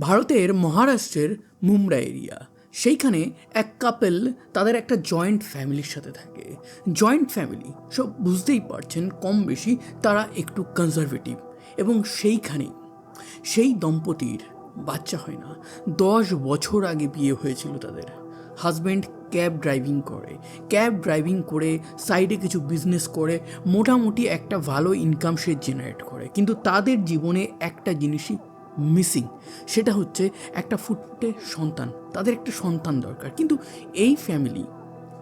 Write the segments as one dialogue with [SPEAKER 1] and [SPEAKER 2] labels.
[SPEAKER 1] ভারতের মহারাষ্ট্রের মুমরা এরিয়া। সেইখানে এক কাপেল তাদের একটা জয়েন্ট ফ্যামিলির সাথে থাকে। জয়েন্ট ফ্যামিলি সব বুঝতেই পারছেন, কম বেশি তারা একটু কনজারভেটিভ এবং সেইখানে সেই দম্পতির বাচ্চা হয় না। দশ বছর আগে বিয়ে হয়েছিল তাদের। হাজব্যান্ড ক্যাব ড্রাইভিং করে। ক্যাব ড্রাইভিং করে সাইডে কিছু বিজনেস করে, মোটামুটি একটা ভালো ইনকাম সে জেনারেট করে। কিন্তু তাদের জীবনে একটা জিনিসই মিসিং। সেটা হচ্ছে একটা ফুটফুটে সন্তান, তাদের একটা সন্তান দরকার। কিন্তু এই ফ্যামিলি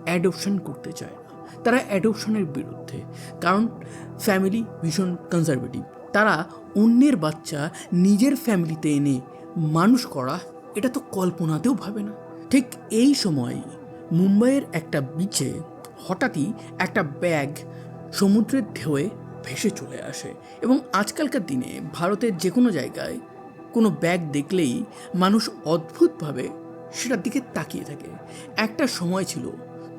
[SPEAKER 1] অ্যাডপশন করতে চায় না। তারা অ্যাডপশনের বিরুদ্ধে। কারণ ফ্যামিলি ভীষণ কনজারভেটিভ তারা অন্যের বাচ্চা নিজের ফ্যামিলিতে এনে মানুষ করা, এটা তো কল্পনাতেও ভাবে না। ঠিক এই সময় মুম্বাইয়ের একটা বিচে হঠাৎই একটা ব্যাগ সমুদ্রের ঢেউয়ে ভেসে চলে আসে। এবং আজকালকার দিনে ভারতের যে কোনো জায়গায় কোনো ব্যাগ দেখলেই মানুষ অদ্ভুতভাবে সেটার দিকে তাকিয়ে থাকে। একটা সময় ছিল,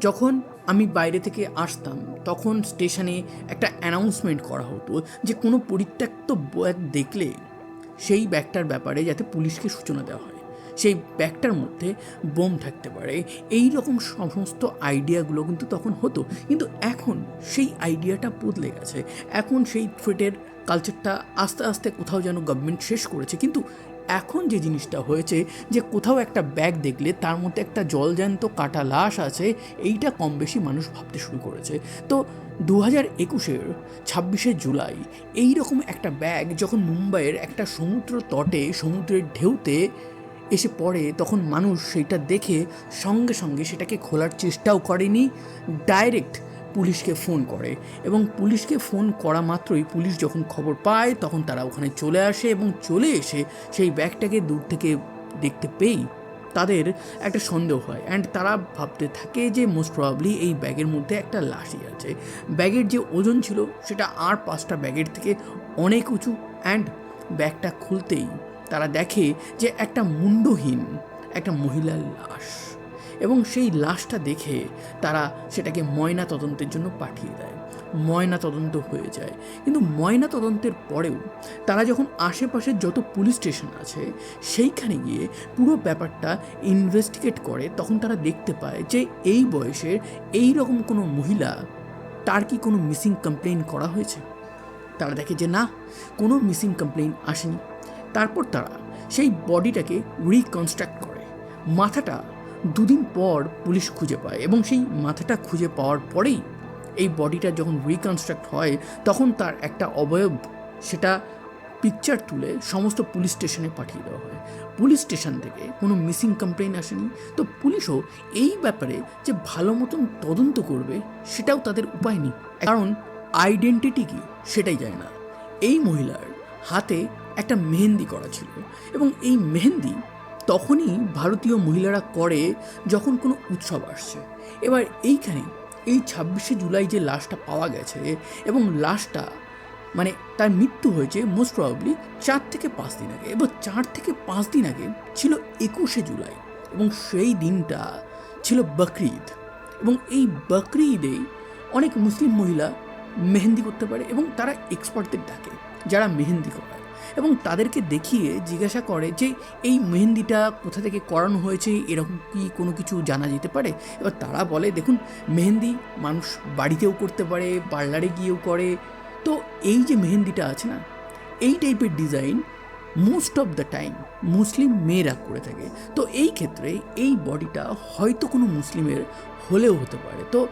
[SPEAKER 1] যখন আমি বাইরে থেকে আসতাম, তখন স্টেশনে একটা অ্যানাউন্সমেন্ট করা হতো যে কোনো পরিত্যক্ত ব্যাগ দেখলে সেই ব্যাগটার ব্যাপারে যাতে পুলিশকে সূচনা দেওয়া হয়। সেই ব্যাগটার মধ্যে বোম থাকতে পারে। এই রকম সমস্ত আইডিয়াগুলো কিন্তু তখন হতো। কিন্তু এখন সেই আইডিয়াটা বদলে গেছে। এখন সেই থ্রেটের কালচারটা আস্তে আস্তে কোথাও যেন গভর্নমেন্ট শেষ করেছে। কিন্তু এখন যে জিনিসটা হয়েছে, যে কোথাও একটা ব্যাগ দেখলে তার মধ্যে একটা জলজ্যান্ত কাটা লাশ আছে, এইটা কম বেশি মানুষ ভাবতে শুরু করেছে। তো দু হাজার একুশের ছাব্বিশে জুলাই এই রকম একটা ব্যাগ যখন মুম্বাইয়ের একটা সমুদ্র তটে, সমুদ্রের ঢেউতে এসে পড়ে, তখন মানুষ সেটা দেখে সঙ্গে সঙ্গে সেটাকে খোলার চেষ্টাও করেনি। ডাইরেক্ট পুলিশকে ফোন করে এবং পুলিশকে ফোন করা মাত্রই পুলিশ যখন খবর পায়, তখন তারা ওখানে চলে আসে এবং চলে এসে সেই ব্যাগটাকে দূর থেকে দেখতে পেয়েই তাদের একটা সন্দেহ হয়। অ্যান্ড তারা ভাবতে থাকে যে মোস্ট প্রবাবলি এই ব্যাগের মধ্যে একটা লাশই আছে। ব্যাগের যে ওজন ছিল, সেটা আর পাঁচটা ব্যাগের থেকে অনেক উঁচু। অ্যান্ড ব্যাগটা খুলতেই তারা দেখে যে একটা মুন্ডহীন একটা মহিলার লাশ। এবং সেই লাশটা দেখে তারা সেটাকে ময়না তদন্তের জন্য পাঠিয়ে দেয়। ময়না তদন্ত হয়ে যায়। কিন্তু ময়না তদন্তের পরেও তারা যখন আশেপাশের যত পুলিশ স্টেশন আছে, সেইখানে গিয়ে পুরো ব্যাপারটা ইনভেস্টিগেট করে, তখন তারা দেখতে পায় যে এই বয়সের এই রকম কোনো মহিলা, তার কি কোনো মিসিং কমপ্লেন করা হয়েছে? তারা দেখে যে না, কোনো মিসিং কমপ্লেন আসেনি। তারপর তারা সেই বডিটাকে রিকনস্ট্রাক্ট করে। মাথাটা দুদিন পর পুলিশ খুঁজে পায় এবং সেই মাথাটা খুঁজে পাওয়ার পরেই এই বডিটা যখন রিকনস্ট্রাক্ট হয়, তখন তার একটা অবয়ব সেটা পিকচার তুলে সমস্ত পুলিশ স্টেশনে পাঠিয়ে দেওয়া হয়। পুলিশ স্টেশন থেকে কোনো মিসিং কমপ্লেন আসেনি। তো পুলিশও এই ব্যাপারে যে ভালো মতন তদন্ত করবে সেটাও তাদের উপায় নেই। কারণ আইডেন্টিটি কি সেটাই যায় না। এই মহিলার হাতে একটা মেহেন্দি করা ছিল এবং এই মেহেন্দি তখনই ভারতীয় মহিলারা করে যখন কোনো উৎসব আসছে। এবার এইখানে এই ছাব্বিশে জুলাই যে লাশটা পাওয়া গেছে এবং লাশটা মানে তার মৃত্যু হয়েছে মোস্ট প্রবাবলি চার থেকে পাঁচ দিন আগে। এবার চার থেকে পাঁচ দিন আগে ছিল একুশে জুলাই এবং সেই দিনটা ছিল বকরিদ। এবং এই বকরি ঈদেই অনেক মুসলিম মহিলা মেহেন্দি করতে পারে এবং তারা এক্সপার্টদের ডাকে, যারা মেহেন্দি করায়। এবং তাদেরকে দেখিয়ে জিজ্ঞাসা করে যে এই মেহেন্দিটা কোথা থেকে করানো হয়েছে, এরকম কি কোনো কিছু জানা যেতে পারে? এবার তারা বলে, দেখুন, মেহেন্দি মানুষ বাড়িতেও করতে পারে, পার্লারে গিয়েও করে। তো এই যে মেহেন্দিটা আছে না, এই টাইপের design most of the time Muslim মেয়েরা করে থাকে। তো এই ক্ষেত্রে এই বডিটা হয়তো কোনো মুসলিমের হলেও হতে পারে। তো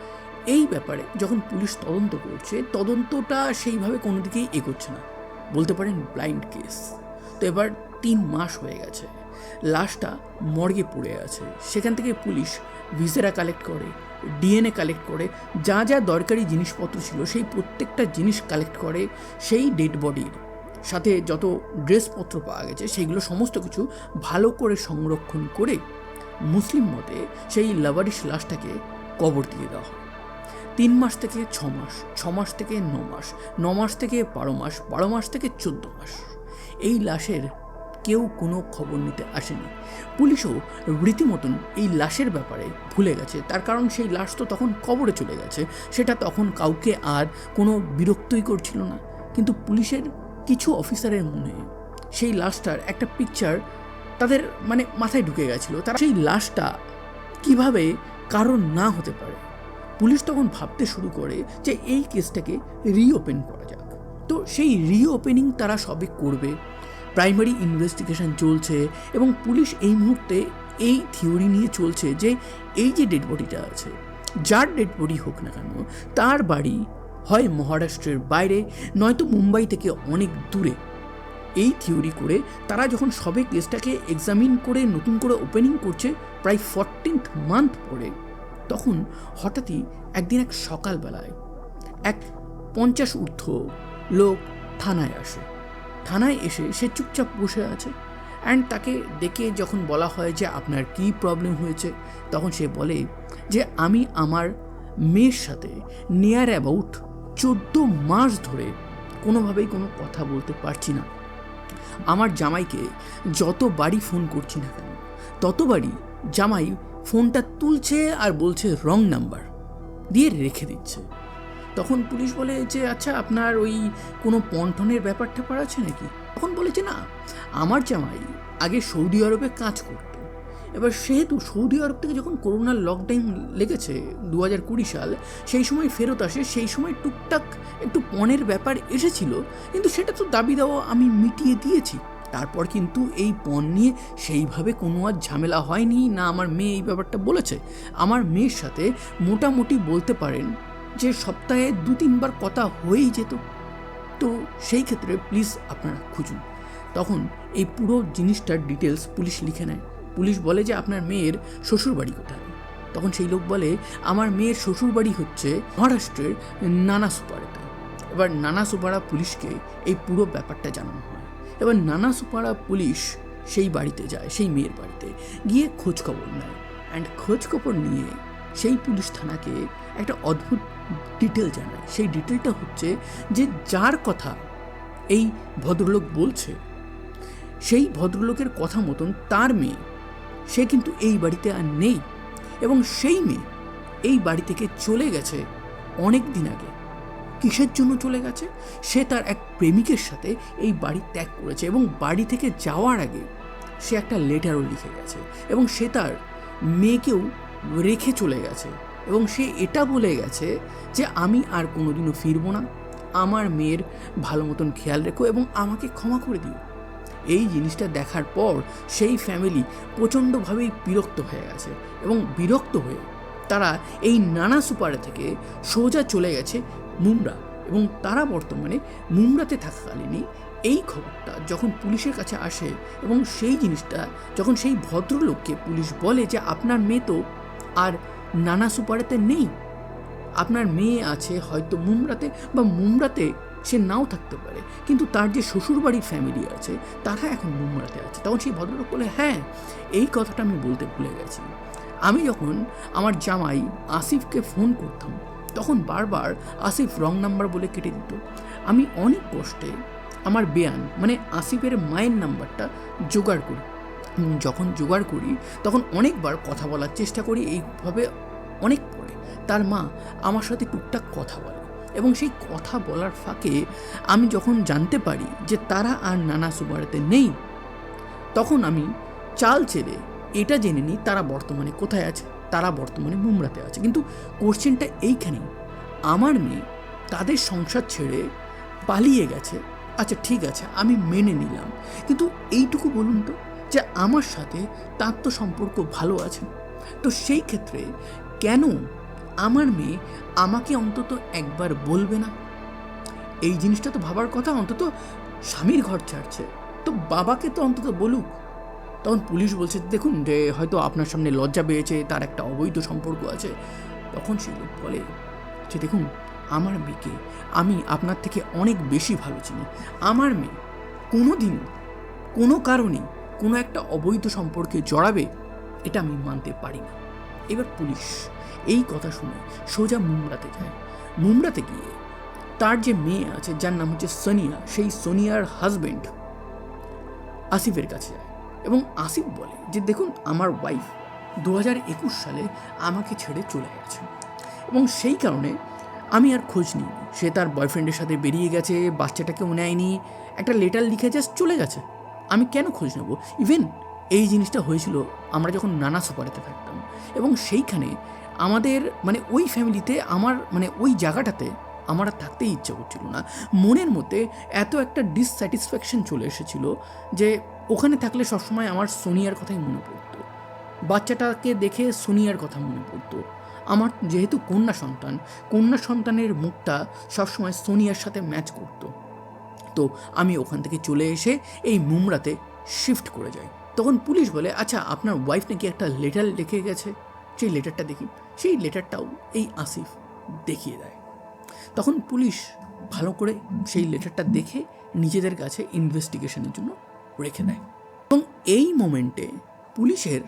[SPEAKER 1] এই ব্যাপারে যখন পুলিশ তদন্ত করছে, তদন্তটা সেইভাবে কোনো দিকেই এগোচ্ছে না। বলতে পারেন ব্লাইন্ড কেস তো এবার তিন মাস হয়ে গেছে। লাশটা মর্গে পড়ে আছে। সেখান থেকে পুলিশ ভিসেরা কালেক্ট করে ডিএনএ কালেক্ট করে, যা যা দরকারি জিনিসপত্র ছিল, সেই প্রত্যেকটা জিনিস কালেক্ট করে সেই ডেড বডির সাথে যত ড্রেসপত্র পাওয়া গেছে সেইগুলো সমস্ত কিছু ভালো করে সংরক্ষণ করে মুসলিম মতে সেই লাভারিশ লাশটাকে কবর দিয়ে দেওয়া হয়। তিন মাস থেকে ছ মাস ছ মাস থেকে ন মাস ন মাস থেকে বারো মাস বারো মাস থেকে চোদ্দ মাস। এই লাশের কেউ কোনো খবর নিতে আসেনি। পুলিশও রীতিমতন এই লাশের ব্যাপারে ভুলে গেছে। তার কারণ সেই লাশ তো তখন কবরে চলে গেছে। সেটা তখন কাউকে আর কোনো বিরক্তই করছিল না। কিন্তু পুলিশের কিছু অফিসারের মনে সেই লাশটার একটা পিকচার তাদের মানে মাথায় ঢুকে গেছিল। তারা সেই লাশটা কীভাবে কারণ না হতে পারে পুলিশ তখন ভাবতে শুরু করে যে এই কেসটাকে রিওপেন করা যাক। তো সেই রিওপেনিং তারা সবে করবে। প্রাইমারি ইনভেস্টিগেশন চলছে এবং পুলিশ এই মুহূর্তে এই থিওরি নিয়ে চলছে যে এই যে ডেড বডিটা আছে, যার ডেড বডি হোক না কেন, তার বাড়ি হয় মহারাষ্ট্রের বাইরে, নয়তো মুম্বাই থেকে অনেক দূরে। এই থিওরি করে তারা যখন সবে কেসটাকে এক্সামিন করে, নতুন করে ওপেনিং করছে, প্রায় ফরটিন্থ মান্থ পরে। তখন হঠাৎই একদিন এক সকালবেলায় এক পঞ্চাশ ঊর্ধ্ব লোক থানায় আসে। থানায় এসে সে চুপচাপ বসে আছে অ্যান্ড তাকে দেখে যখন বলা হয় যে আপনার কি প্রবলেম হয়েছে, তখন সে বলে যে আমি আমার মেয়ের সাথে নিয়ার অ্যাবাউট চোদ্দ মাস ধরে কোনোভাবেই কোনো কথা বলতে পারছি না। আমার জামাইকে যতবারই ফোন করছি না কেন ততবারই জামাই ফোনটা তুলছে আর বলছে রং নাম্বার দিয়ে রেখে দিচ্ছে। তখন পুলিশ বলে যে আচ্ছা আপনার ওই কোনো পন্থনের ব্যাপার ট্যাপার আছে নাকি? তখন বলেছে, না, আমার জামাই আগে সৌদি আরবে কাজ করতো। এবার সেহেতু সৌদি আরব থেকে যখন করোনার লকডাউন লেগেছে দু হাজার কুড়ি সাল, সেই সময় ফেরত আসে, সেই সময় টুকটাক একটু পণের ব্যাপার এসেছিল, কিন্তু সেটা তো দাবি দেওয়া আমি মিটিয়ে দিয়েছি। তারপর কিন্তু এই পণ নিয়ে সেইভাবে কোনো আর ঝামেলা হয়নি। না, আমার মেয়ে এই ব্যাপারটা বলেছে। আমার মেয়ের সাথে মোটামুটি বলতে পারেন যে সপ্তাহে দু, তিনবার কথা হয়েই যেত। তো সেই ক্ষেত্রে প্লিজ আপনারা খুঁজুন। তখন এই পুরো জিনিসটার ডিটেলস পুলিশ লিখে নেয়। পুলিশ বলে যে আপনার মেয়ের শ্বশুরবাড়ি কোথায়? তখন সেই লোক বলে, আমার মেয়ের শ্বশুরবাড়ি হচ্ছে মহারাষ্ট্রের নানা সুপাড়াতে এবার নানা সুপারা পুলিশকে এই পুরো ব্যাপারটা জানানো হয় এবার নানা সুপাড়া পুলিশ সেই বাড়িতে যায়, সেই মেয়ের বাড়িতে। গিয়ে খোঁজ খবর নেয় অ্যান্ড খোঁজ খবর নিয়ে সেই পুলিশ থানাকে একটা অদ্ভুত ডিটেল জানায়। সেই ডিটেলটা হচ্ছে যে যার কথা এই ভদ্রলোক বলছে, সেই ভদ্রলোকের কথা মতন তার মেয়ে, সে কিন্তু এই বাড়িতে আর নেই এবং সেই মেয়ে এই বাড়ি থেকে চলে গেছে অনেক দিন আগে। কিসের জন্য চলে গেছে? সে তার এক প্রেমিকের সাথে এই বাড়ি ত্যাগ করেছে এবং বাড়ি থেকে যাওয়ার আগে সে একটা লেটারও লিখে গেছে এবং সে তার মেয়েকেও রেখে চলে গেছে এবং সে এটা বলে গেছে যে, আমি আর কোনোদিনও ফিরবো না। আমার মেয়ের ভালো মতন খেয়াল রেখো এবং আমাকে ক্ষমা করে দিও। এই জিনিসটা দেখার পর সেই ফ্যামিলি প্রচণ্ডভাবেই বিরক্ত হয়ে গেছে এবং বিরক্ত হয়ে তারা এই নানা সুপারে থেকে সোজা চলে গেছে মুমরা এবং তারা বর্তমানে মুমরাতে থাকাকালীনই এই খবরটা যখন পুলিশের কাছে আসে এবং সেই জিনিসটা যখন সেই ভদ্রলোককে পুলিশ বলে যে আপনার মেয়ে তো আর নানা সুপারেতে নেই, আপনার মেয়ে আছে হয়তো মুমরাতে বা মুমরাতে সে নাও থাকতে পারে, কিন্তু তার যে শ্বশুরবাড়ির ফ্যামিলি আছে তারা এখন মুম্বাইতে আছে। তখন সেই ভদ্রলোক বলে হ্যাঁ এই কথাটা আমি বলতে ভুলে গেছি। আমি যখন আমার জামাই আসিফকে ফোন করতাম তখন বারবার আসিফ রং নাম্বার বলে কেটে দিত। আমি অনেক কষ্টে আমার বেয়ান মানে আসিফের মায়ের নাম্বারটা জোগাড় করি। যখন জোগাড় করি, তখন অনেকবার কথা বলার চেষ্টা করি, এইভাবে অনেক পরে তার মা আমার সাথে টুকটাক কথা বলে এবং সেই কথা বলার ফাঁকে আমি যখন জানতে পারি যে তারা আর নানা সুবাড়িতে নেই, তখন আমি চাল চেলে এটা জেনে নিই তারা বর্তমানে কোথায় আছে। তারা বর্তমানে মুমরাতে আছে। কিন্তু কোশ্চেনটা এইখানেই। আমার মেয়ে তাদের সংসার ছেড়ে পালিয়ে গেছে। আচ্ছা ঠিক আছে, আমি মেনে নিলাম। কিন্তু এইটুকু বলুন তো যে আমার সাথে তার তো সম্পর্ক ভালো আছে। তো সেই ক্ষেত্রে কেন আমার মেয়ে আমাকে অন্তত একবার বলবে না? এই জিনিসটা তো ভাবার কথা, অন্তত স্বামীর ঘর ছাড়ছে। তো বাবাকে তো অন্তত বলুক। তখন পুলিশ বলছে, দেখুন, যে হয়তো আপনার সামনে লজ্জা পেয়েছে, তার একটা অবৈধ সম্পর্ক আছে। তখন সে লোক বলে যে দেখুন, আমার মেয়েকে আমি আপনার থেকে অনেক বেশি ভালো চিনি। আমার মেয়ে কোনো দিন কোনো কারণেই কোনো একটা অবৈধ সম্পর্কে জড়াবে, এটা আমি মানতে পারি না। এবার পুলিশ এই কথা শুনে সোজা মুমরাতে যায়। মুমরাতে গিয়ে তার যে মেয়ে আছে, যার নাম হচ্ছে সোনিয়া, সেই সোনিয়ার হাজবেন্ড আসিফের কাছে যায়। এবং আসিফ বলে যে, দেখুন, আমার ওয়াইফ দু একুশ সালে আমাকে ছেড়ে চলে গেছে এবং সেই কারণে আমি আর খোঁজ নিই সে তার বয়ফ্রেন্ডের সাথে বেরিয়ে গেছে, বাচ্চাটাকেও নেয়নি, একটা লেটার লিখে জাস্ট চলে গেছে। আমি কেন খোঁজ নেব? ইভেন এই জিনিসটা হয়েছিল, আমরা যখন নানা সুপারেতে থাকতাম এবং সেইখানে আমাদের মানে ওই ফ্যামিলিতে আমার মানে ওই জায়গাটাতে আমার আর থাকতেই ইচ্ছে করছিল না। মনের মধ্যে এত একটা ডিসস্যাটিসফ্যাকশন চলে এসেছিল যে ওখানে থাকলে সবসময় আমার সোনিয়ার কথাই মনে পড়তো। বাচ্চাটাকে দেখে সোনিয়ার কথা মনে পড়তো। আমার যেহেতু কন্যা সন্তান, কন্যা সন্তানের মুখটা সবসময় সোনিয়ার সাথে ম্যাচ করতো। তো আমি ওখান থেকে চলে এসে এই মুমরাতে শিফট করে যাই। তখন পুলিশ বলে আচ্ছা আপনার ওয়াইফ নাকি একটা লেটার লিখে গেছে? সেই লেটারটা দেখি। সেই লেটারটাও এই আসিফ দেখিয়ে দেয়। তখন পুলিশ ভালো করে সেই লেটারটা দেখে নিজেদের কাছে ইনভেস্টিগেশনের জন্য রেখে দেয় এবং এই মোমেন্টে পুলিশের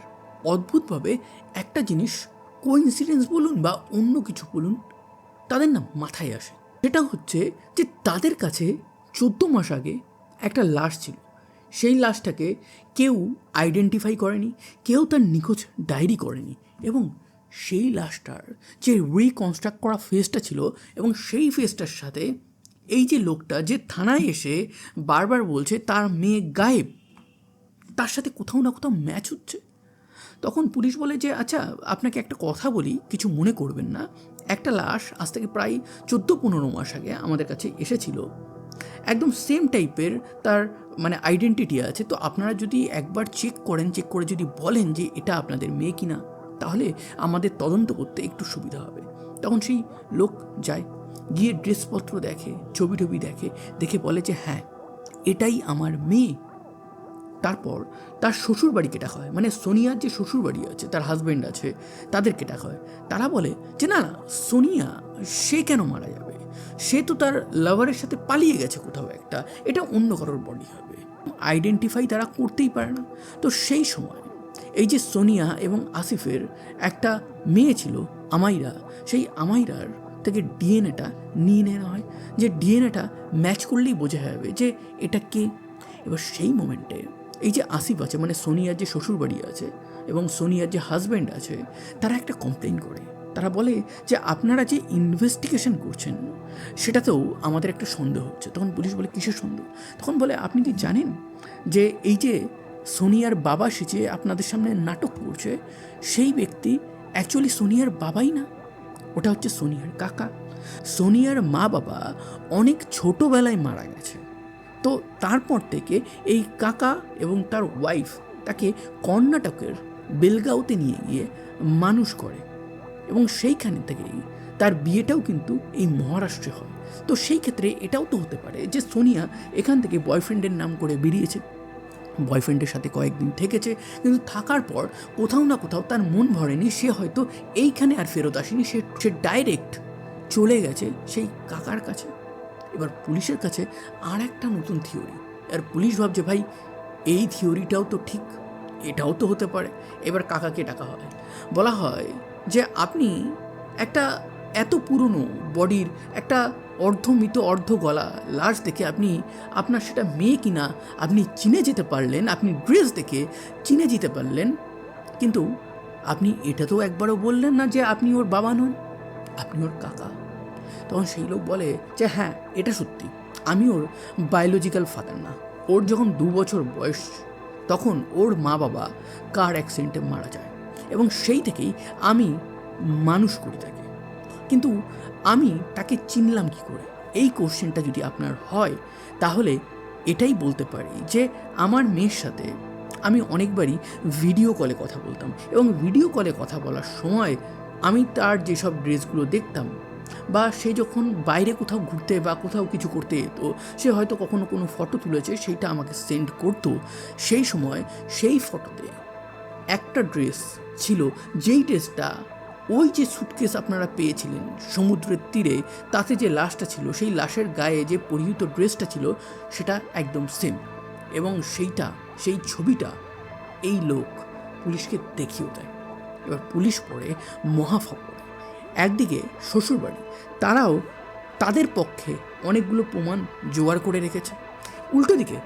[SPEAKER 1] অদ্ভুতভাবে একটা জিনিস কোইন্সিডেন্স বলুন বা অন্য কিছু বলুন, তাদের না মাথায় আসে। সেটা হচ্ছে যে তাদের কাছে চোদ্দ মাস আগে একটা লাশ ছিল। সেই লাশটাকে কেউ আইডেন্টিফাই করেনি, কেউ তার নিখোঁজ ডায়েরি করেনি এবং সেই লাশটার যে রিকনস্ট্রাক্ট করা ফেসটা ছিল এবং সেই ফেসটার সাথে এই যে লোকটা যে থানায় এসে বারবার বলছে তার মেয়ে গায়েব, তার সাথে কোথাও না কোথাও ম্যাচ হচ্ছে? তখন পুলিশ বলে যে আচ্ছা আপনাকে একটা কথা বলি, কিছু মনে করবেন না। একটা লাশ আজ থেকে প্রায় চোদ্দ পনেরো মাস আগে আমাদের কাছে এসেছিল। একদম সেম টাইপের তার মানে আইডেন্টিটি আছে। তো আপনারা যদি একবার চেক করেন চেক করে যদি বলেন যে এটা আপনাদের মেয়ে কিনা, তাহলে আমাদের তদন্ত করতে একটু সুবিধা হবে। তখন সেই লোক যায়। গিয়ে ড্রেসপত্র দেখে, ছবি টবি দেখে দেখে বলে যে হ্যাঁ এটাই আমার মেয়ে। তারপর তার শ্বশুর বাড়ি কেটা হয়। মানে সোনিয়ার যে শ্বশুর বাড়ি আছে, তার হাজব্যান্ড আছে, তাদের কেটা হয়। তারা বলে যে না না, সোনিয়া, সে কেন মারা যাবে? সে তো তার লাভারের সাথে পালিয়ে গেছে কোথাও একটা। এটা অন্য কারোর বডি হবে। আইডেন্টিফাই তারা করতেই পারে না। তো সেই সময় এই যে সোনিয়া এবং আসিফের একটা মেয়ে ছিল, আমাইরা, সেই আমাইরার থেকে ডিএনএটা নিয়ে নেওয়া হয়, যে ডিএনএটা ম্যাচ করলেই বোঝা যাবে যে এটা কে। এবার সেই মোমেন্টে এই যে আসিফ আছে মানে সোনিয়ার যে শ্বশুরবাড়ি আছে এবং সোনিয়ার যে হাজব্যান্ড আছে, তারা একটা কমপ্লেন করে। তারা বলে যে আপনারা যে ইনভেস্টিগেশন করছেন, সেটাতেও আমাদের একটা সন্দেহ হচ্ছে। তখন পুলিশ বলে, কিসের সন্দেহ? তখন বলে, আপনি কি জানেন যে এই যে সোনিয়ার বাবা সেজে আপনাদের সামনে নাটক করছে, সেই ব্যক্তি অ্যাকচুয়ালি সোনিয়ার বাবাই না? ওটা হচ্ছে সোনিয়ার কাকা। সোনিয়ার মা বাবা অনেক ছোটোবেলায় মারা গেছে। তো তারপর থেকে এই কাকা এবং তার ওয়াইফ তাকে কর্ণাটকের বেলগাঁওতে নিয়ে গিয়ে মানুষ করে এবং সেইখানে থেকেই তার বিয়েটাও কিন্তু এই মহারাষ্ট্রে হয়। তো সেই ক্ষেত্রে এটাও তো হতে পারে যে সোনিয়া এখান থেকে বয়ফ্রেন্ডের নাম করে বেরিয়েছে। বয়ফ্রেন্ডের সাথে কয়েকদিন থেকেছে, কিন্তু থাকার পর কোথাও না কোথাও তার মন ভরেনি, সে হয়তো এইখানে আর ফেরত আসেনি, সে সে ডাইরেক্ট চলে গেছে সেই কাকার কাছে। এবার পুলিশের কাছে আর একটা নতুন থিওরি আর পুলিশ ভাবছে, ভাই, এই থিওরিটাও তো ঠিক, এটাও তো হতে পারে। এবার কাকাকে ডাকা হয়। বলা হয় যে, আপনি একটা এত পুরনো বডির একটা অর্ধমৃত, অর্ধ গলা। লাশ দেখে আপনি, আপনার সেটা মেয়ে কিনা, আপনি চিনে যেতে পারলেন, আপনি ড্রেস দেখে চিনে যেতে পারলেন। কিন্তু আপনি এটা তো একবারও বললেন না যে আপনি ওর বাবা নন, আপনি ওর কাকা। তখন সেই লোক বলে যে হ্যাঁ এটা সত্যি। আমি ওর বায়োলজিক্যাল ফাদার না। ওর যখন দু বছর বয়স, তখন ওর মা বাবা কার অ্যাক্সিডেন্টে মারা যায়। এবং সেই থেকেই আমি মানুষ করে তাকে কিন্তু আমি তাকে চিনলাম কি করে? এই কোশ্চেনটা যদি আপনার হয়, তাহলে এটাই বলতে পারি যে আমার মেয়ের সাথে আমি অনেকবারই ভিডিও কলে কথা বলতাম এবং ভিডিও কলে কথা বলার সময় আমি তার যেসব ড্রেসগুলো দেখতাম বা সে যখন বাইরে কোথাও ঘুরতে বা কোথাও কিছু করতে যেত সে হয়তো কখনো কোনো ফটো তুলেছে, সেইটা আমাকে সেন্ড করতো। সেই সময় সেই ফটোতে একটা ড্রেস ছিল, যেই ড্রেসটা ওই যে সুটকেস আপনারা পেয়েছিলেন সমুদ্রের তীরে, তাতে যে লাশটা ছিল, সেই লাশের গায়ে যে পরিহিত ড্রেসটা ছিল, সেটা একদম সেম এবং সেইটা, সেই ছবিটা এই লোক পুলিশকে দেখিয়েও দেয়। এবার পুলিশ পড়ে মহাফাপড়ে একদিকে শ্বশুরবাড়ি, তারাও তাদের পক্ষে অনেকগুলো প্রমাণ জোগাড় করে রেখেছে। উল্টো দিকে,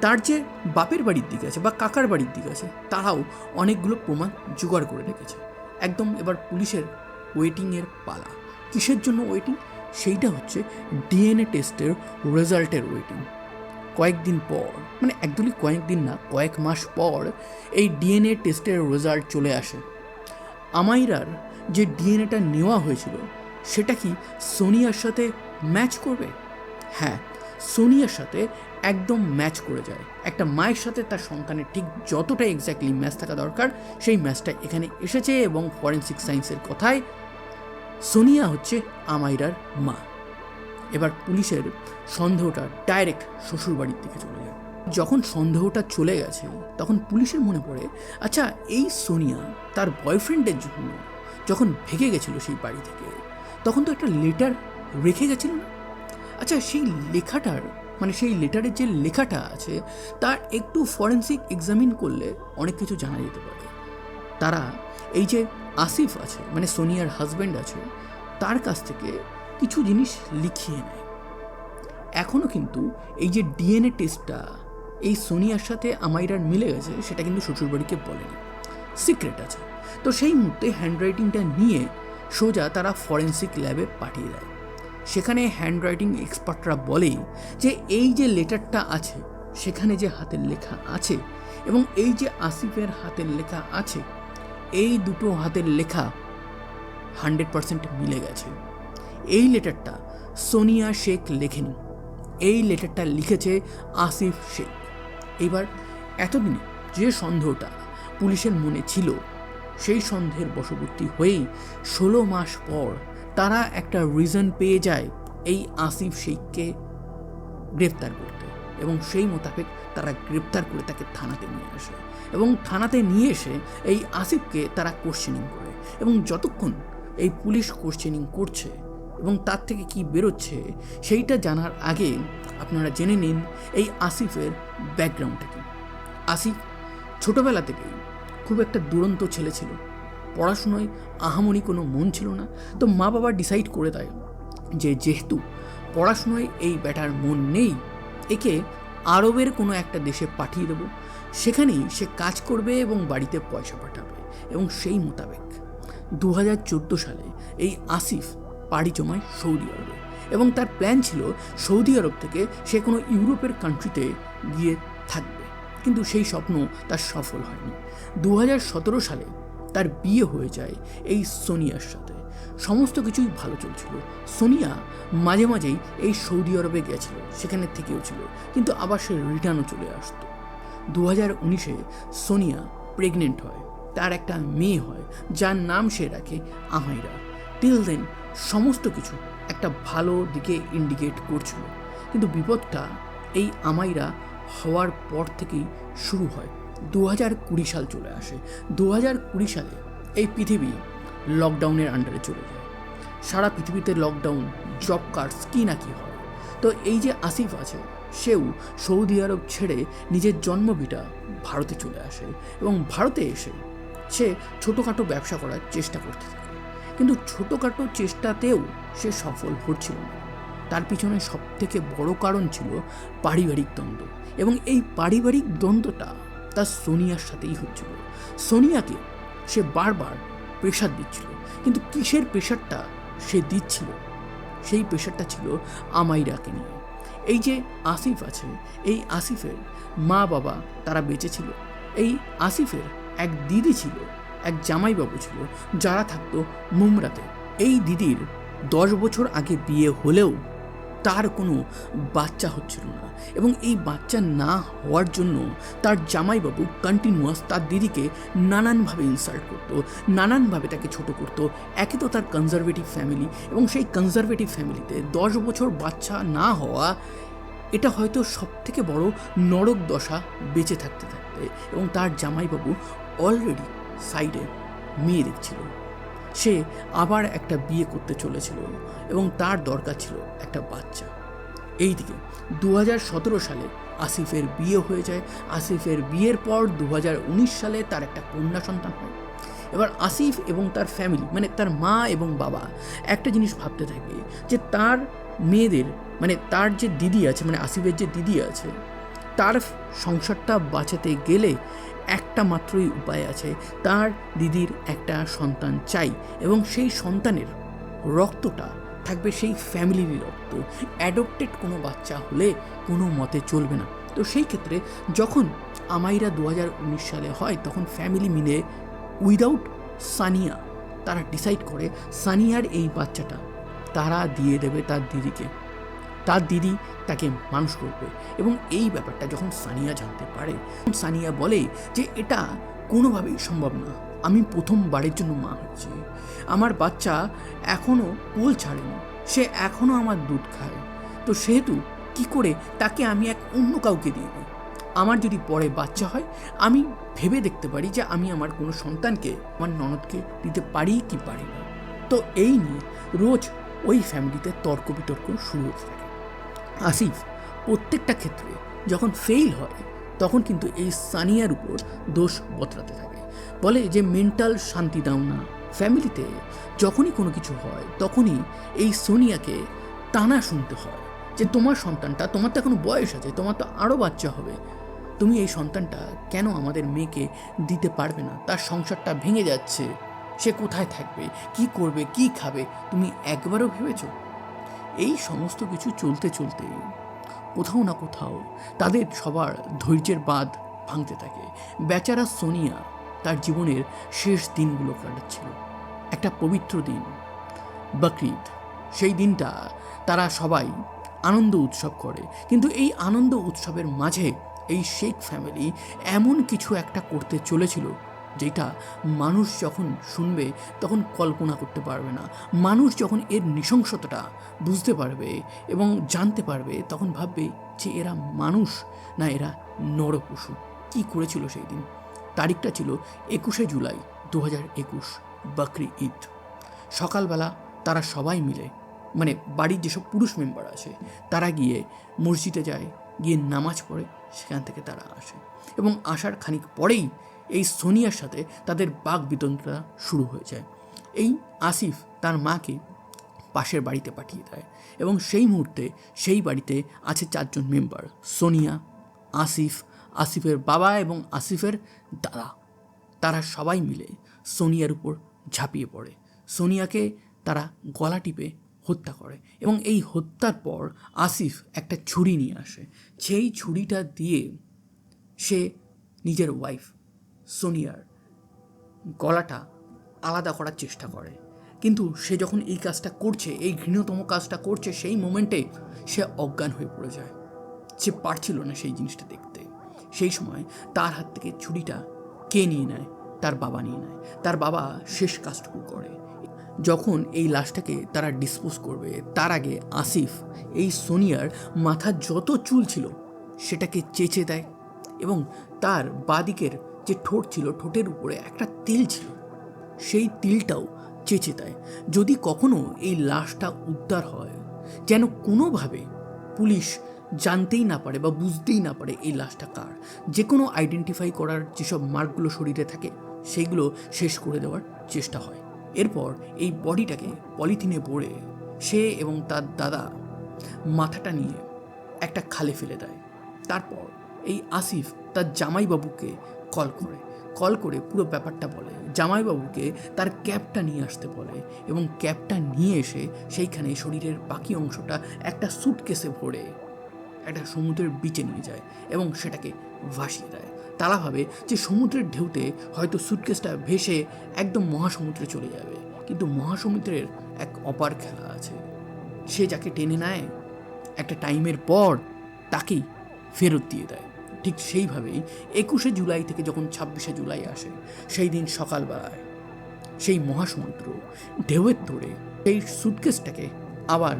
[SPEAKER 1] তার যে বাপের বাড়ির দিকে আছে বা কাকার বাড়ির দিকে আছে, তারাও অনেকগুলো প্রমাণ জোগাড় করে রেখেছে। একদম এবার পুলিশের ওয়েটিংয়ের পালা। কিসের জন্য ওয়েটিং সেইটা হচ্ছে ডিএনএ টেস্টের রেজাল্টের ওয়েটিং কয়েকদিন পর মানে একদমই কয়েকদিন না, কয়েক মাস পর এই ডিএনএ টেস্টের রেজাল্ট চলে আসে। আমাইরার যে ডিএনএটা নেওয়া হয়েছিল, সেটা কি সোনিয়ার সাথে ম্যাচ করবে? হ্যাঁ সোনিয়ার সাথে একদম ম্যাচ করে যায়। একটা মায়ের সাথে তার সন্তানের ঠিক যতটা এক্স্যাক্টলি ম্যাচ থাকা দরকার, সেই ম্যাচটা এখানে এসেছে এবং ফরেন্সিক সায়েন্সের কথায় সোনিয়া হচ্ছে আমাইরার মা। এবার পুলিশের সন্দেহটা ডাইরেক্ট শ্বশুরবাড়ির দিকে চলে যায়। যখন সন্দেহটা চলে গেছে, তখন পুলিশের মনে পড়ে আচ্ছা এই সোনিয়া তার বয়ফ্রেন্ডের জন্য যখন ভেগে গেছিল সেই বাড়ি থেকে, তখন তো একটা লেটার রেখে গেছিল না? আচ্ছা সেই লেখাটার মানে সেই লেটারের যে লেখাটা আছে, তার একটু ফরেন্সিক এক্সামিন করলে অনেক কিছু জানা যেতে পারে। তারা, এই যে আসিফ আছে মানে সোনিয়ার হাজব্যান্ড আছে, তার কাছ থেকে কিছু জিনিস লিখিয়ে নেয়। এখনও কিন্তু এই যে ডিএনএ টেস্টটা, এই সোনিয়ার সাথে আমাইরার মিলে গেছে, সেটা কিন্তু শ্বশুরবাড়িকে বলেনি। সিক্রেট আছে। তো সেই মুহূর্তে হ্যান্ডরাইটিংটা নিয়ে সোজা তারা ফরেন্সিক ল্যাবে পাঠিয়ে দেয়। সেখানে হ্যান্ডরাইটিং এক্সপার্টরা বলে যে এই যে লেটারটা আছে, সেখানে যে হাতের লেখা আছে এবং এই যে আসিফের হাতের লেখা আছে, এই দুটো হাতের লেখা হান্ড্রেড পার্সেন্ট মিলে গেছে। এই লেটারটা সোনিয়া শেখ লেখেনি। এই লেটারটা লিখেছে আসিফ শেখ। এবার এতদিনে যে সন্দেহটা পুলিশের মনে ছিল, সেই সন্দেহের বশবর্তী হয়েই ষোলো মাস পর তারা একটা রিজন পেয়ে যায় এই আসিফ শেখকে গ্রেপ্তার করতে এবং সেই মোতাবেক তারা গ্রেপ্তার করে তাকে থানাতে নিয়ে আসে এবং থানাতে নিয়ে এসে এই আসিফকে তারা কোশ্চেনিং করে এবং যতক্ষণ এই পুলিশ কোশ্চেনিং করছে এবং তার থেকে কি বেরোচ্ছে সেইটা জানার আগে আপনারা জেনে নিন এই আসিফের ব্যাকগ্রাউন্ডটা কি। আসিফ ছোটোবেলা থেকেই খুব একটা দুরন্ত ছেলে ছিল। পড়াশুনোয় আহামরি কোনো মন ছিল না। তো মা বাবা ডিসাইড করে দেয় যে যেহেতু পড়াশুনোয় এই ব্যাটার মন নেই, একে আরবের কোনো একটা দেশে পাঠিয়ে দেবো। সেখানেই সে কাজ করবে এবং বাড়িতে পয়সা পাঠাবে এবং সেই মোতাবেক দু হাজার চোদ্দ সালে এই আসিফ পাড়ি জমায় সৌদি আরবে এবং তার প্ল্যান ছিল সৌদি আরব থেকে সে কোনো ইউরোপের কান্ট্রিতে গিয়ে থাকবে। কিন্তু সেই স্বপ্ন তার সফল হয়নি। দু হাজার সতেরো সালে তার বিয়ে হয়ে যায় এই সোনিয়ার সাথে। সমস্ত কিছুই ভালো চলছিল। সোনিয়া মাঝে মাঝেই এই সৌদি আরবে গেছিল, সেখানে থেকেও ছিল, কিন্তু আবার সে রিটার্নও চলে আসতো। দু হাজার উনিশে সোনিয়া প্রেগনেন্ট হয়, তার একটা মেয়ে হয়, যার নাম সে রাখে আমাইরা। টিল দেন সমস্ত কিছু একটা ভালো দিকে ইন্ডিকেট করছিল। কিন্তু বিপদটা এই আমাইরা হওয়ার পর থেকেই শুরু হয়। দু হাজার কুড়ি সাল চলে আসে। দু হাজার কুড়ি সালে এই পৃথিবী লকডাউনের আন্ডারে চলে যায়। সারা পৃথিবীতে লকডাউন জব কার্ডস কী না কী হয়? তো এই যে আসিফ আছে, সেও সৌদি আরব ছেড়ে নিজের জন্মভিটা ভারতে চলে আসে এবং ভারতে এসে সে ছোটোখাটো ব্যবসা করার চেষ্টা করতে থাকে। কিন্তু ছোটোখাটো চেষ্টাতেও সে সফল হচ্ছিল না। তার পিছনে সব থেকে বড় কারণ ছিল পারিবারিক দ্বন্দ্ব এবং এই পারিবারিক দ্বন্দ্বটা তার সোনিয়ার সাথেই হচ্ছিল। সোনিয়াকে সে বারবার প্রেশার দিচ্ছিল। কিন্তু কিসের প্রেশারটা সে দিচ্ছিল? সেই প্রেশারটা ছিল আমাইরাকে নিয়ে। এই যে আসিফ আছে এই আসিফের মা বাবা তারা বেঁচে ছিল। এই আসিফের এক দিদি ছিল, এক জামাইবাবু ছিল, যারা থাকতো মুমরাতে। এই দিদির দশ বছর আগে বিয়ে হলেও তার কোনো বাচ্চা হচ্ছিল না এবং এই বাচ্চা না হওয়ার জন্য তার জামাইবাবু কন্টিনিউয়াস তার দিদিকে নানানভাবে ইনসাল্ট করতো, নানানভাবে তাকে ছোট করতো। একে তো তার কনজারভেটিভ ফ্যামিলি এবং সেই কনজারভেটিভ ফ্যামিলিতে দশ বছর বাচ্চা না হওয়া, এটা হয়তো সব থেকে বড় নরক দশা বেঁচে থাকতে থাকতে এবং তার জামাইবাবু অলরেডি সাইডে মেয়ে দেখছিল। সে আবার একটা বিয়ে করতে চলেছিল এবং তার দরকার ছিল একটা বাচ্চা। এইদিকে দু হাজার সতেরো সালে আসিফের বিয়ে হয়ে যায়। আসিফের বিয়ের পর দু হাজার উনিশ সালে তার একটা কন্যা সন্তান হয়। এবার আসিফ এবং তার ফ্যামিলি মানে তার মা এবং বাবা একটা জিনিস ভাবতে থাকে যে তার মেয়েদের মানে তার যে দিদি আছে মানে আসিফের যে দিদি আছে, তার সংসারটা বাঁচাতে গেলে একটা মাত্রই উপায় আছে। তার দিদির একটা সন্তান চাই এবং সেই সন্তানের রক্তটা থাকবে সেই ফ্যামিলিরই রক্ত। অ্যাডপ্টেড কোনো বাচ্চা হলে কোনো মতে চলবে না। তো সেই ক্ষেত্রে যখন আমাইরা দু উনিশ সালে হয়, তখন ফ্যামিলি মিলে উইদাউট সানিয়া, তারা ডিসাইড করে সানিয়ার এই বাচ্চাটা তারা দিয়ে দেবে তার দিদিকে। তার দিদি তাকে মানুষ করবে। এবং এই ব্যাপারটা যখন সানিয়া জানতে পারে সানিয়া বলে যে, এটা কোনোভাবেই সম্ভব না। আমি প্রথমবারের জন্য মা হচ্ছি। আমার বাচ্চা এখনও কোল ছাড়েনি। সে এখনও আমার দুধ খায়। তো সেহেতু কি করে তাকে আমি এক অন্য কাউকে দিয়ে দিই? আমার যদি পরে বাচ্চা হয়, আমি ভেবে দেখতে পারি যে, আমি আমার কোনো সন্তানকে, আমার ননদকে দিতে পারি কি পারি না। তো এই নিয়ে রোজ ওই ফ্যামিলিতে তর্ক বিতর্ক শুরু থাকে আসিফ, প্রত্যেকটা ক্ষেত্রে যখন ফেল হয়, তখন কিন্তু এই সানিয়ার উপর দোষ বতরাতে থাকে। বলে যে মেন্টাল শান্তি দাও না। ফ্যামিলিতে যখনই কোনো কিছু হয়, তখনই এই সোনিয়াকে টানা শুনতে হয় যে তোমার সন্তানটা, তোমার তো এখনও বয়স আছে, তোমার তো আরও বাচ্চা হবে। তুমি এই সন্তানটা কেন আমাদের মেয়েকে দিতে পারবে না? তার সংসারটা ভেঙে যাচ্ছে। সে কোথায় থাকবে? কি করবে? কি খাবে? তুমি একবারও ভেবেছো? এই সমস্ত কিছু চলতে চলতে কোথাও না কোথাও তাদের সবার ধৈর্যের বাঁধ ভাঙতে থাকে। বেচারা সোনিয়া তার জীবনের শেষ দিনগুলো কাটাচ্ছিল। একটা পবিত্র দিন, বকরিদ। সেই দিনটা তারা সবাই আনন্দ উৎসব করে। কিন্তু এই আনন্দ উৎসবের মাঝে এই শেখ ফ্যামিলি এমন কিছু একটা করতে চলেছিল যেটা মানুষ যখন শুনবে, তখন কল্পনা করতে পারবে না। মানুষ যখন এর নৃশংসতাটা বুঝতে পারবে এবং জানতে পারবে, তখন ভাববে যে এরা মানুষ না এরা নরপশু। কী করেছিল সেই দিন তারিখটা ছিল একুশে জুলাই দু হাজার একুশ, বকরি ঈদ। সকালবেলা তারা সবাই মিলে মানে বাড়ির যেসব পুরুষ মেম্বার আছে, তারা গিয়ে মসজিদে যায়, গিয়ে নামাজ পড়ে, সেখান থেকে তারা আসে। এবং আসার খানিক পরেই এই সোনিয়ার সাথে তাদের বাঘ বিতন্ত্রা শুরু হয়ে যায়। এই আসিফ তার মাকে পাশের বাড়িতে পাঠিয়ে দেয় এবং সেই মুহূর্তে সেই বাড়িতে আছে চারজন মেম্বার, সোনিয়া, আসিফ, আসিফের বাবা এবং আসিফের দাদা। তারা সবাই মিলে সোনিয়ার উপর ঝাঁপিয়ে পড়ে। সোনিয়াকে তারা গলা টিপে হত্যা করে এবং এই হত্যার পর আসিফ একটা ছুরি নিয়ে আসে। সেই ছুরিটা দিয়ে সে নিজের ওয়াইফ সোনিয়ার গলাটা আলাদা করার চেষ্টা করে। কিন্তু সে যখন এই কাজটা করছে, এই ঘৃণতম কাজটা করছে, সেই মোমেন্টে সে অজ্ঞান হয়ে পড়ে যায়। সে পারছিল না সেই জিনিসটা দেখতে। সেই সময় তার হাত থেকে ছুরিটা কে নিয়ে নেয়? তার বাবা নিয়ে নেয়। তার বাবা শেষ কাজটুকু করে। যখন এই লাশটাকে তারা ডিসপোজ করবে, তার আগে আসিফ, এই সোনিয়ার মাথার যত চুল ছিল, সেটাকে চেঁচে দেয় এবং তার বাদিকের যে ঠোঁট ছিল, ঠোঁটের উপরে একটা তিল ছিল, সেই তিলটাও চেঁচে দেয়। যদি কখনো এই লাশটা উদ্ধার হয়, যেন কোনোভাবে পুলিশ জানতেই না পারে বা বুঝতেই না পারে এই লাশটা কার। যে কোনো আইডেন্টিফাই করার যেসব মার্কগুলো শরীরে থাকে, সেইগুলো শেষ করে দেওয়ার চেষ্টা হয়। এরপর এই বডিটাকে পলিথিনে ভরে সে এবং তার দাদা মাথাটা নিয়ে একটা খালে ফেলে দেয়। তারপর এই আসিফ তার জামাইবাবুকে কল করে। কল করে পুরো ব্যাপারটা বলে। জামাইবাবুকে তার ক্যাবটা নিয়ে আসতে বলে এবং ক্যাবটা নিয়ে এসে সেইখানে শরীরের বাকি অংশটা একটা সুটকেসে ভরে একটা সমুদ্রের বিচে নিয়ে যায় এবং সেটাকে ভাসিয়ে দেয়। তারা ভাবে যে সমুদ্রের ঢেউতে হয়তো সুটকেসটা ভেসে একদম মহাসমুদ্রে চলে যাবে। কিন্তু মহাসমুদ্রের এক অপার খেলা আছে। সে যাকে টেনে নেয়, একটা টাইমের পর তাকেই ফেরত দিয়ে দেয়। ঠিক সেইভাবেই একুশে জুলাই থেকে যখন ছাব্বিশে জুলাই আসে, সেই দিন সকালবেলায় সেই মহাসমুদ্র ঢেউয়ের তোড়ে সেই সুটকেসটাকে আবার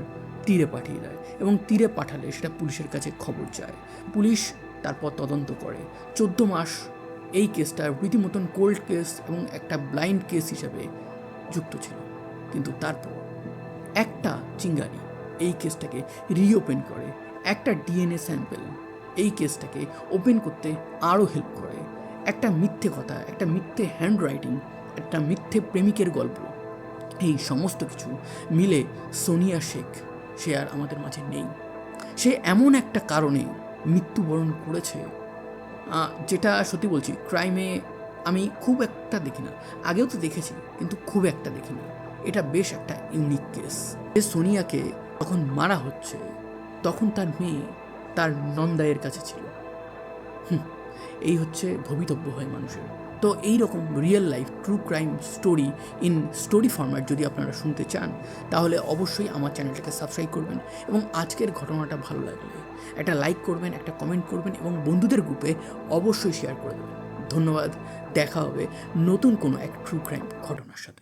[SPEAKER 1] তীরে পাঠিয়ে দেয় এবং তীরে পাঠালে সেটা পুলিশের কাছে খবর যায় পুলিশ তারপর তদন্ত করে। চোদ্দ মাস এই কেসটা রীতিমতন কোল্ড কেস এবং একটা ব্লাইন্ড কেস হিসাবে যুক্ত ছিল। কিন্তু তারপর একটা চিঙ্গারি এই কেসটাকে রিওপেন করে, একটা ডিএনএ স্যাম্পেল এই কেসটাকে ওপেন করতে আরও হেল্প করে। একটা মিথ্যে কথা, একটা মিথ্যে হ্যান্ড রাইটিং একটা মিথ্যে প্রেমিকের গল্প। এই সমস্ত কিছু মিলে সোনিয়া শেখ, সে আর আমাদের মাঝে নেই। সে এমন একটা কারণে মৃত্যুবরণ করেছে যেটা সত্যি বলছি ক্রাইমে আমি খুব একটা দেখি না। আগেও তো দেখেছি, কিন্তু খুব একটা দেখি না। এটা বেশ একটা ইউনিক কেস সোনিয়াকে যখন মারা হচ্ছে, তখন তার মেয়ে তার নন্দায়ের কাছে ছিল। হুম, এই হচ্ছে ভবিতব্য হয় মানুষের। তো এই রকম real life true crime story in story format যদি আপনারা শুনতে চান তাহলে অবশ্যই আমার চ্যানেলটাকে সাবস্ক্রাইব করবেন এবং আজকের ঘটনাটা ভালো লাগলে একটা লাইক করবেন একটা কমেন্ট করবেন এবং বন্ধুদের গ্রুপে অবশ্যই শেয়ার করে দেবেন। ধন্যবাদ দেখা হবে নতুন কোনো এক ট্রু ক্রাইম ঘটনার সাথে।